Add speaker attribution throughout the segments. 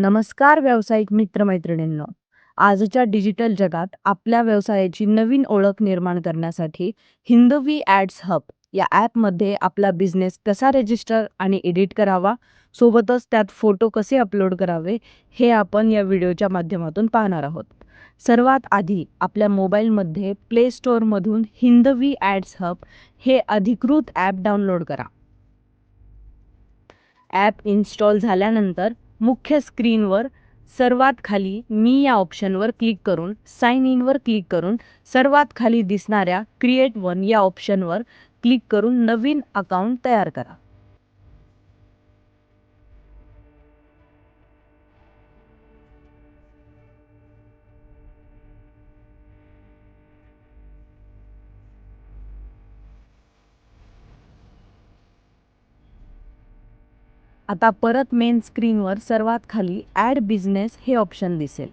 Speaker 1: नमस्कार व्यावसायिक मित्रमैत्रिणींनो. आजच्या डिजिटल जगात आपल्या व्यवसायाची नवीन ओळख निर्माण करण्यासाठी हिंदवी ॲड्स हब या ॲपमध्ये आपला बिझनेस कसा रजिस्टर आणि एडिट करावा सोबतच त्यात फोटो कसे अपलोड करावे हे आपण या व्हिडिओच्या माध्यमातून पाहणार आहोत. सर्वात आधी आपल्या मोबाईलमध्ये प्ले स्टोअरमधून हिंदवी ॲड्स हब हे अधिकृत ॲप डाउनलोड करा. ॲप इन्स्टॉल झाल्यानंतर मुख्य स्क्रीनवर सर्वात खाली मी या ऑप्शनवर क्लिक करून साइन इनवर क्लिक करून सर्वात खाली दिसणाऱ्या क्रिएट वन या ऑप्शनवर क्लिक करून नवीन अकाउंट तयार करा. आता परत मेन स्क्रीनवर सर्वात खाली ॲड बिझनेस हे ऑप्शन दिसेल.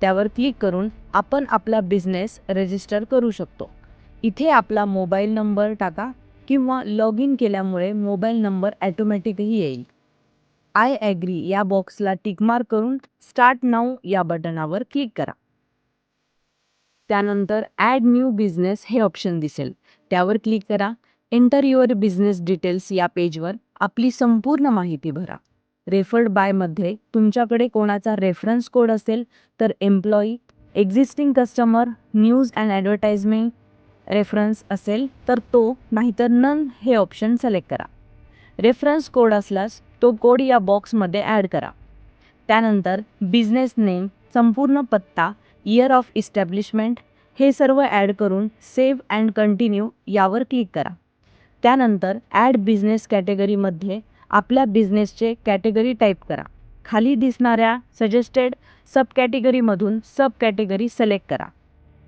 Speaker 1: त्यावर क्लिक करून आपण आपला बिझनेस रजिस्टर करू शकतो. इथे आपला मोबाईल नंबर टाका किंवा लॉग इन केल्यामुळे मोबाईल नंबर ॲटोमॅटिकही येईल. आय ॲग्री या बॉक्सला टिकमार करून स्टार्ट नाऊ या बटनावर क्लिक करा. त्यानंतर ॲड न्यू बिझनेस हे ऑप्शन दिसेल. त्यावर क्लिक करा. एंटर युअर बिझनेस डिटेल्स या पेजवर आपली संपूर्ण माहिती भरा. रेफर्ड बायमध्ये तुमच्याकडे कोणाचा रेफरन्स कोड असेल तर employee existing customer news and advertisement reference असेल तर तो नाहीतर नन हे ऑप्शन सिलेक्ट करा. रेफरन्स कोड असल्यास तो कोड या बॉक्समध्ये ॲड करा. त्यानंतर बिझनेस नेम संपूर्ण पत्ता इयर ऑफ इस्टॅब्लिशमेंट हे सर्व ॲड करून सेव्ह अँड कंटिन्यू यावर क्लिक करा. त्यानंतर ॲड बिझनेस कॅटेगरीमध्ये आपल्या बिझनेसचे कॅटेगरी टाईप करा. खाली दिसणाऱ्या सजेस्टेड सब कॅटेगरीमधून सब कॅटेगरी सिलेक्ट करा.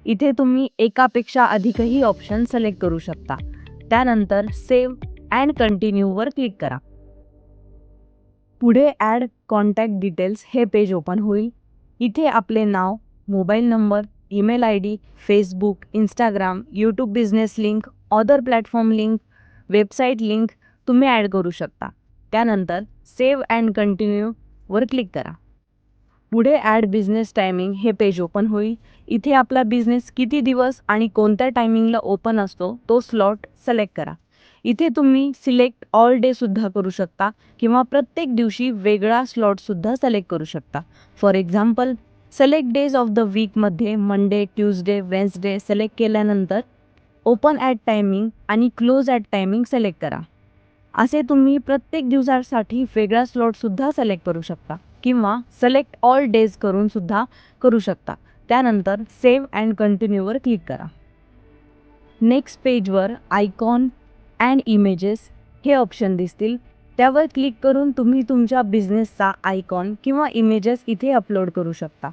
Speaker 1: इथे तुम्ही एकापेक्षा अधिकही ऑप्शन सिलेक्ट करू शकता. त्यानंतर सेव्ह अँड कंटिन्यूवर क्लिक करा. पुढे ॲड कॉन्टॅक्ट डिटेल्स हे पेज ओपन होईल. इथे आपले नाव mobile number email I D Facebook Instagram YouTube business link other platform link website link तुम्ही ॲड करू शकता. त्यानंतर सेव्ह अँड कंटिन्यूवर क्लिक करा. पुढे ॲड बिझनेस टायमिंग हे पेज ओपन होईल. इथे आपला बिझनेस किती दिवस आणि कोणत्या टायमिंगला ओपन असतो तो स्लॉट सिलेक्ट करा. इथे तुम्ही सिलेक्ट ऑल डेसुद्धा करू शकता किंवा प्रत्येक दिवशी वेगळा स्लॉटसुद्धा सिलेक्ट करू शकता. For example select days of the वीकमध्ये मंडे ट्यूजडे वेन्सडे सिलेक्ट केल्यानंतर ओपन ॲट टायमिंग आणि क्लोज ॲट टायमिंग सिलेक्ट करा. असे तुम्ही प्रत्येक दिवसासाठी वेगळा स्लॉटसुद्धा सिलेक्ट करू शकता किंवा सिलेक्ट ऑल डेज करूनसुद्धा करू शकता. त्यानंतर सेव्ह अँड कंटिन्यूवर क्लिक करा. नेक्स्ट पेजवर आयकॉन अँड इमेजेस हे ऑप्शन दिसतील. त्यावर क्लिक करून तुम्ही तुमच्या बिझनेसचा आयकॉन किंवा इमेजेस इथे अपलोड करू शकता.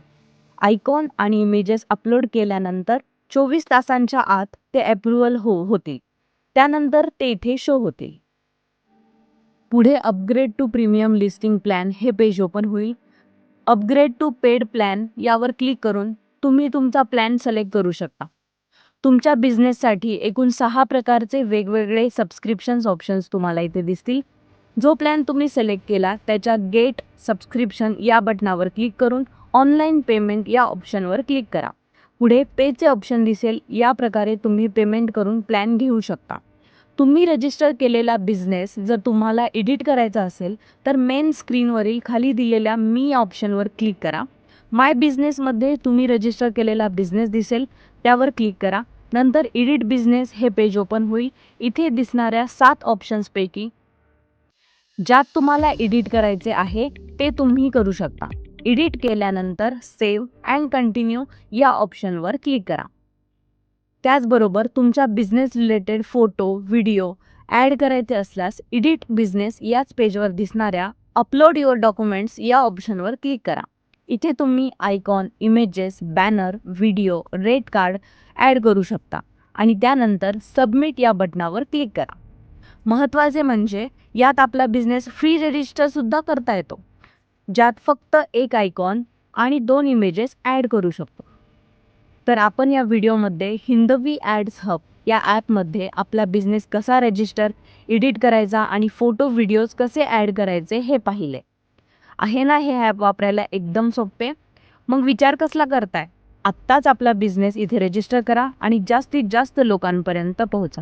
Speaker 1: आयकॉन आणि इमेजेस अपलोड केल्यानंतर चोवीस तासांच्या आत ते अप्रुव्हल हो होते त्यानंतर ते इथे शो होतील. पुढे upgrade to premium listing plan हे पेज ओपन होईल. अपग्रेड टू पेड प्लॅन यावर क्लिक करून तुम्ही तुमचा प्लॅन सिलेक्ट करू शकता. तुमच्या बिझनेससाठी एकूण सहा प्रकारचे वेगवेगळे सबस्क्रिप्शन्स ऑप्शन्स तुम्हाला इथे दिसतील. जो प्लॅन तुम्ही सिलेक्ट केला त्याच्या गेट सबस्क्रिप्शन या बटनावर क्लिक करून ऑनलाईन पेमेंट या ऑप्शनवर क्लिक करा. पुढे पेचे ऑप्शन दिसेल या प्रकारे तुम्ही पेमेंट करून प्लॅन घेऊ शकता. तुम्ही रजिस्टर केलेला बिझनेस जर तुम्हाला एडिट करायचा असेल तर मेन स्क्रीनवरील खाली दिलेल्या मी ऑप्शनवर क्लिक करा. माय बिझनेसमध्ये तुम्ही रजिस्टर केलेला बिझनेस दिसेल त्यावर क्लिक करा. नंतर एडिट बिझनेस हे पेज ओपन होईल. इथे दिसणाऱ्या सात ऑप्शन्सपैकी ज्यात तुम्हाला एडिट करायचे आहे ते तुम्ही करू शकता. एडिट केल्यानंतर सेव्ह अँड कंटिन्यू या ऑप्शनवर क्लिक करा. त्याचबरोबर तुमच्या business related photo video add करायचे असल्यास एडिट बिझनेस याच पेजवर दिसणाऱ्या अपलोड युअर डॉक्युमेंट्स या ऑप्शनवर क्लिक करा. इथे तुम्ही icon images banner video rate card add करू शकता. आणि त्यानंतर सबमिट या बटनावर क्लिक करा. महत्त्वाचे म्हणजे यात आपला बिझनेस फ्री रजिस्टरसुद्धा करता येतो. ज्यात फक्त एक आयकॉन आणि दोन इमेजेस ॲड करू शकतो. तर आपण या व्हिडिओमध्ये हिंदवी ॲड्स हब या ॲपमध्ये आपला बिझनेस कसा रजिस्टर एडिट करायचा आणि फोटो व्हिडिओज कसे ॲड करायचे हे पाहिले. आहे ना हे ॲप वापरायला एकदम सोपे? मग विचार कसला करताय? आत्ताच आपला बिझनेस इथे रजिस्टर करा आणि जास्तीत जास्त लोकांपर्यंत पोहोचा.